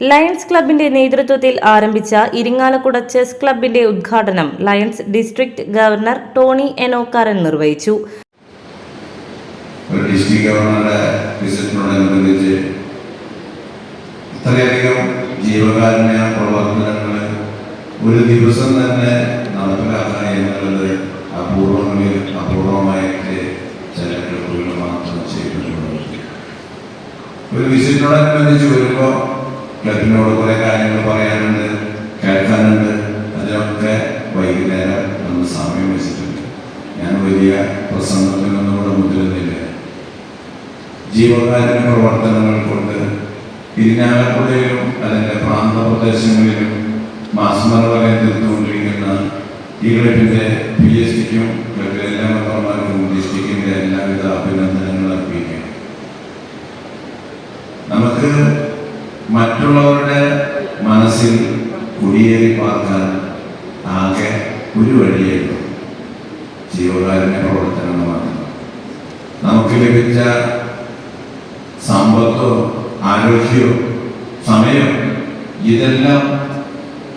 Lions ക്ലബിന്റെ നേതൃത്വത്തിൽ ആരംഭിച്ച ഇരിങ്ങാലക്കുട ചെസ് ക്ലബിന്റെ ഉദ്ഘാടനം Lions district governor Tony Enokkaran നിർവഹിച്ചു. ഡിസ്ട്രിക്ട് ഗവർണറുടെ വിസിറ്റിനോടനുബന്ധിച്ച് ഇത്രയധികം ജീവകാരുണ്യ ഒരു ദിവസം തന്നെ നടപ്പിലാക്കുക എന്നുള്ളത് അപൂർവങ്ങളിൽ അപൂർവമായിട്ട് ചില ക്ലബുകൾ മാത്രം ചെയ്തിട്ടുള്ളത് ഒരു വിസിറ്റിനോടനുബന്ധിച്ച് വരുമ്പോൾ ക്ലബിനോട് കുറേ കാര്യങ്ങൾ പറയാനുണ്ട് കേൾക്കാനുണ്ട്. അതിനൊക്കെ വൈകുന്നേരം നമ്മൾ സമയം വെച്ചിട്ടുണ്ട്. ഞാൻ വലിയ പ്രസംഗത്തിനൊന്നും കൂടെ മുതിരുന്നില്ല. ജീവകാരുണ്യ പ്രവർത്തനങ്ങൾ കൊണ്ട് ഇരിഞ്ഞാലക്കുടയിലും അതിന്റെ പ്രാന്തപ്രദേശങ്ങളിലും മാസ്മറ വരെ തീർത്തുകൊണ്ടിരിക്കുന്ന ഈ ക്ലബിന്റെ പി എസ് ടിക്കും ക്ലബിലെ എല്ലാ മെമ്പർമാർക്കും എല്ലാവിധ അഭിനന്ദനങ്ങൾ അർപ്പിക്കുക നമുക്ക് മറ്റുള്ളവരുടെ മനസ്സിൽ കുടിയേറി പാർക്കാൻ ആകെ ഒരു വഴിയുള്ളൂ ജീവകാരുണ്യ പ്രവർത്തനമാണ്. നമുക്ക് ലഭിച്ച സമ്പത്തോ ആരോഗ്യമോ സമയം ഇതെല്ലാം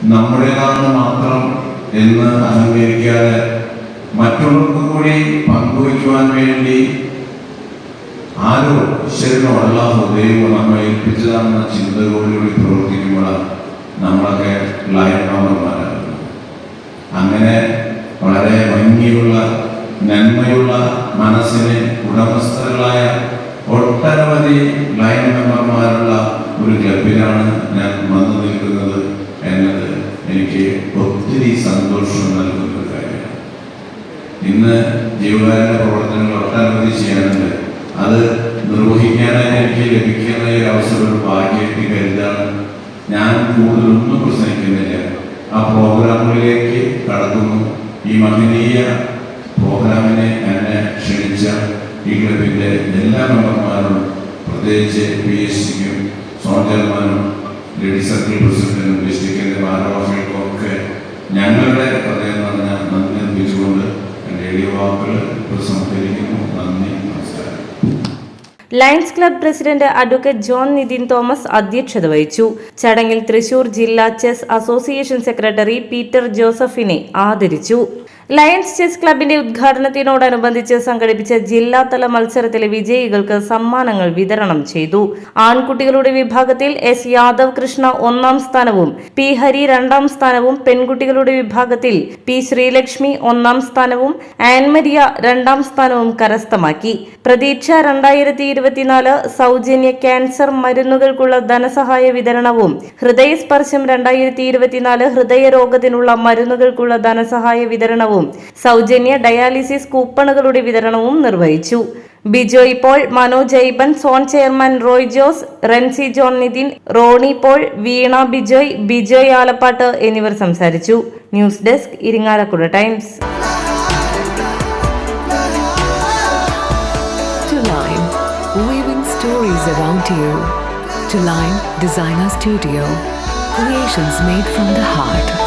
നമ്മുടേതാണ് മാത്രം എന്ന് അഹങ്കരിക്കാതെ മറ്റുള്ളവർക്കും കൂടി പങ്കുവയ്ക്കുവാൻ വേണ്ടി ആരോ ഈശ്വരനോ അല്ലാഹോ ദൈവമോ നമ്മെ ഏൽപ്പിച്ചതാണെന്ന ചിന്തകളോടുകൂടി പ്രവർത്തിക്കുമ്പോൾ നമ്മളൊക്കെ ലയൺ അങ്ങനെ വളരെ ഭംഗിയുള്ള നന്മയുള്ള മനസ്സിന് ഉടമസ്ഥകളായ ഒട്ടനവധി ലയൺ മെമ്പർമാരുള്ള ഒരു ക്ലബിലാണ് ഞാൻ വന്നു നിൽക്കുന്നത് എന്നത് എനിക്ക് ഒത്തിരി സന്തോഷം നൽകുന്ന ഒരു കാര്യമാണ്. ഇന്ന് ജീവകാരുണ്യ പ്രവർത്തനങ്ങൾ ഒട്ടനവധി ചെയ്യാനുണ്ട്. അത് നിർവഹിക്കാനായി എനിക്ക് ലഭിക്കുന്ന ഒരു അവസരം ഒരു ഭാഗ്യമായിട്ട് കരുതാണ്. ഞാൻ കൂടുതലൊന്നും പ്രസംഗിക്കുന്നില്ല. ആ പ്രോഗ്രാമുകളിലേക്ക് കടക്കുന്നു. ഈ മഹനീയ പ്രോഗ്രാമിനെ എന്നെ ക്ഷണിച്ച ഈ ക്ലബിന്റെ എല്ലാ മെമ്പർമാരും പ്രത്യേകിച്ച് പി എസ് സിക്കും സോൺ ലേഡി സർക്കിൾ പ്രസിഡന്റിനും ഡിസ്ട്രിക്റ്റിന്റെ ഭാരവാഹികൾക്കും ഒക്കെ ഞങ്ങളുടെ ഹൃദയം നിറഞ്ഞ നന്ദി അർപ്പിച്ചുകൊണ്ട് എന്റെ എളിയ വാക്കുകൾ ഇപ്പോൾ നന്ദി നമസ്കാരം. Lions club president advocate John Nithin Thomas അധ്യക്ഷത വഹിച്ചു. ചടങ്ങിൽ തൃശൂർ ജില്ലാ ചെസ് അസോസിയേഷൻ സെക്രട്ടറി പീറ്റർ ജോസഫിനെ ആദരിച്ചു. ലയൺസ് ചെസ് ക്ലബിന്റെ ഉദ്ഘാടനത്തിനോടനുബന്ധിച്ച് സംഘടിപ്പിച്ച ജില്ലാതല മത്സരത്തിലെ വിജയികൾക്ക് സമ്മാനങ്ങൾ വിതരണം ചെയ്തു. ആൺകുട്ടികളുടെ വിഭാഗത്തിൽ എസ് യാദവ് കൃഷ്ണ ഒന്നാം സ്ഥാനവും പി ഹരി രണ്ടാം സ്ഥാനവും പെൺകുട്ടികളുടെ വിഭാഗത്തിൽ പി ശ്രീലക്ഷ്മി ഒന്നാം സ്ഥാനവും ആൻമരിയ രണ്ടാം സ്ഥാനവും കരസ്ഥമാക്കി. പ്രതീക്ഷ രണ്ടായിരത്തി ഇരുപത്തിനാല് സൗജന്യ ക്യാൻസർ മരുന്നുകൾക്കുള്ള ധനസഹായ വിതരണവും ഹൃദയസ്പർശം രണ്ടായിരത്തി ഇരുപത്തിനാല് ഹൃദയരോഗത്തിനുള്ള മരുന്നുകൾക്കുള്ള ധനസഹായ വിതരണവും സൗജന്യ ഡയാലിസിസ് കൂപ്പണുകളുടെ വിതരണവും നിർവഹിച്ചു. Bijoy Paul Manoj Aiban zone chairman Roy Jose Rency John Nithin Ronnie Paul Veena Bijoy Bijoy Alappatt എന്നിവർ സംസാരിച്ചു. News desk Irinjalakuda Times. Designer Studio, creations made from the heart.